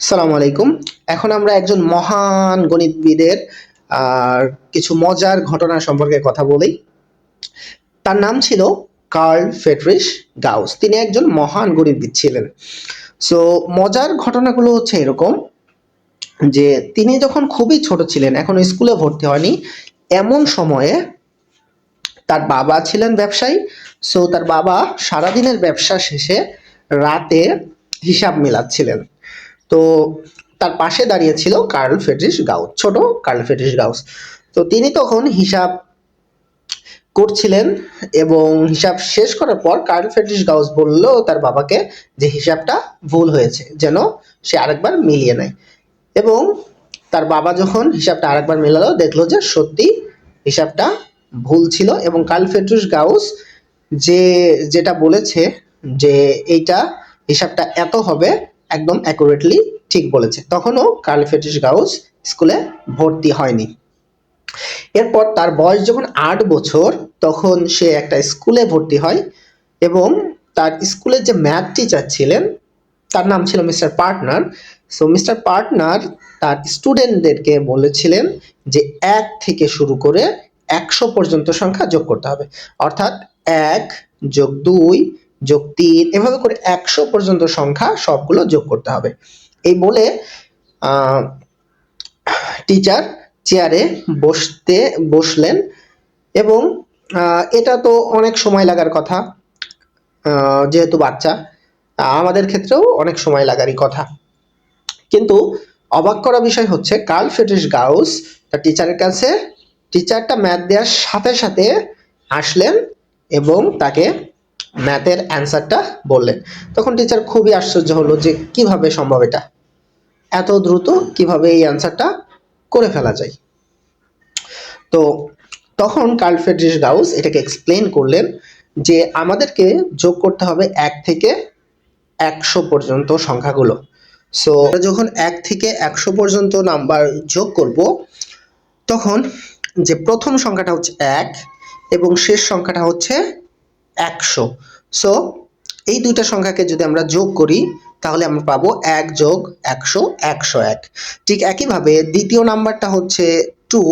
সালাম আলাইকুম। এখন আমরা একজন মহান গণিতবিদের, আর কিছু মজার ঘটনা সম্পর্কে কথা বলি। তার নাম ছিল কার্ল ফেডরিশ গাউস। তিনি একজন মহান গণিতবিদ ছিলেন। সো মজার ঘটনাগুলো হচ্ছে এরকম যে তিনি যখন খুবই ছোট ছিলেন, এখন স্কুলে ভর্তি হয়নি, এমন সময়ে তার বাবা ছিলেন ব্যবসায়ী। সো তার বাবা সারাদিনের ব্যবসা শেষে রাতে হিসাব মেলাচ্ছিলেন। তো তার পাশে দাঁড়িয়েছিল কার্ল ফেডরিশ গাউস, ছোট কার্ল ফেডরিশ গাউস। তো তিনি তখন হিসাব করছিলেন এবং হিসাব শেষ করার পর কার্ল ফেডরিশ গাউস বলল তার বাবাকে যে হিসাবটা ভুল হয়েছে, যেন সে আরেকবার মিলিয়ে নেয়। এবং তার বাবা যখন হিসাবটা আরেকবার মেলালো, দেখল যে সত্যি হিসাবটা ভুল ছিল এবং কার্ল ফেডরিশ গাউস যে, যেটা বলেছে যে এইটা হিসাবটা এত হবে একদম অ্যাকুরেটলি ঠিক বলেছে। তখনও কার্ল ফেডরিশ গাউস স্কুলে ভর্তি হয়নি। এরপর তার বয়স যখন আট বছর, তখন সে একটা স্কুলে ভর্তি হয় এবং তার স্কুলের যে ম্যাথ টিচার ছিলেন, তার নাম ছিল mister partner so mister partner তার স্টুডেন্টদেরকে বলেছিলেন যে এক থেকে শুরু করে একশো পর্যন্ত সংখ্যা যোগ করতে হবে। অর্থাৎ এক যোগ দুই যোগ তিন, এভাবে করে একশো পর্যন্ত সংখ্যা সবগুলো যোগ করতে হবে। এই বলে টিচার চেয়ারে বসতে, বসলেন এবং এটা তো অনেক সময় লাগার কথা যেহেতু বাচ্চা আমাদের ক্ষেত্রেও অনেক সময় লাগারই কথা। কিন্তু অবাক করা বিষয় হচ্ছে, কার্ল ফেডরিশ গাউস, তার টিচারের কাছে টিচারটা ম্যাথ দেওয়ার সাথে সাথে আসলেন এবং তাকে ম্যাথের অ্যান্সারটা বললেন। তখন টিচার খুবই আশ্চর্য হলো যে, কীভাবে সম্ভব এটা? এত দ্রুত কীভাবে এই অ্যান্সারটা করে ফেলা যায়? তো তখন কার্ল ফেডরিশ গাউস এটাকে এক্সপ্লেন করলেন যে, আমাদেরকে যোগ করতে হবে এক থেকে একশো পর্যন্ত সংখ্যাগুলো। সো যখন এক থেকে একশো পর্যন্ত নাম্বার যোগ করব, তখন যে প্রথম সংখ্যাটা হচ্ছে এক এবং শেষ সংখ্যাটা হচ্ছে একশো। সো এই দুইটা সংখ্যাকে যদি আমরা যোগ করি, তাহলে আমরা পাবো এক যোগ একশো একশো এক। ঠিক একইভাবে দ্বিতীয় নাম্বারটা হচ্ছে টু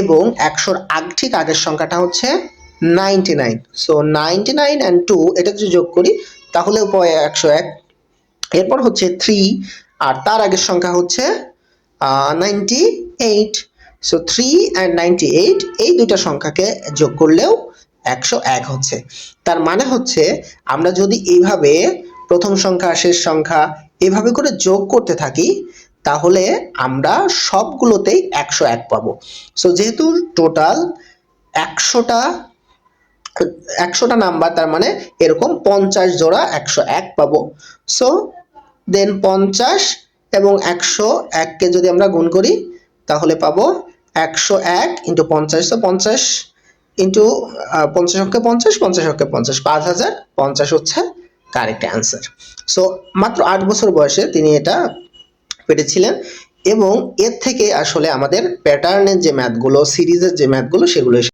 এবং একশোর আগ, ঠিক আগের সংখ্যাটা হচ্ছে ninety nine so ninety nine and two এটা যদি যোগ করি, তাহলেও পাই একশো এক। এরপর হচ্ছে থ্রি আর তার আগের সংখ্যা হচ্ছে ninety eight so three and ninety eight এই দুইটা সংখ্যাকে যোগ করলেও একশো এক হচ্ছে। তার মানে হচ্ছে আমরা যদি এইভাবে প্রথম সংখ্যা, শেষ সংখ্যা এভাবে করে যোগ করতে থাকি, তাহলে আমরা সবগুলোতেই একশো এক পাবো। সো যেহেতু টোটাল একশোটা একশোটা নাম্বার তার মানে এরকম পঞ্চাশ জোড়া একশো এক পাবো। সো দেন পঞ্চাশ এবং একশো এককে যদি আমরা গুণ করি, তাহলে পাবো একশো এক ইন্টু পঞ্চাশ, তো পঞ্চাশ ইন্টু পঞ্চাশ অক্ষে পঞ্চাশ পঞ্চাশ অক্ষে পঞ্চাশ, পাঁচ হাজার, পঞ্চাশ হচ্ছে কারেক্ট অ্যান্সার সো মাত্র আট বছর বয়সে তিনি এটা পেটেছিলেন এবং এর থেকে আসলে আমাদের প্যাটার্নের যে ম্যাথগুলো সিরিজের যে ম্যাথগুলো সেগুলো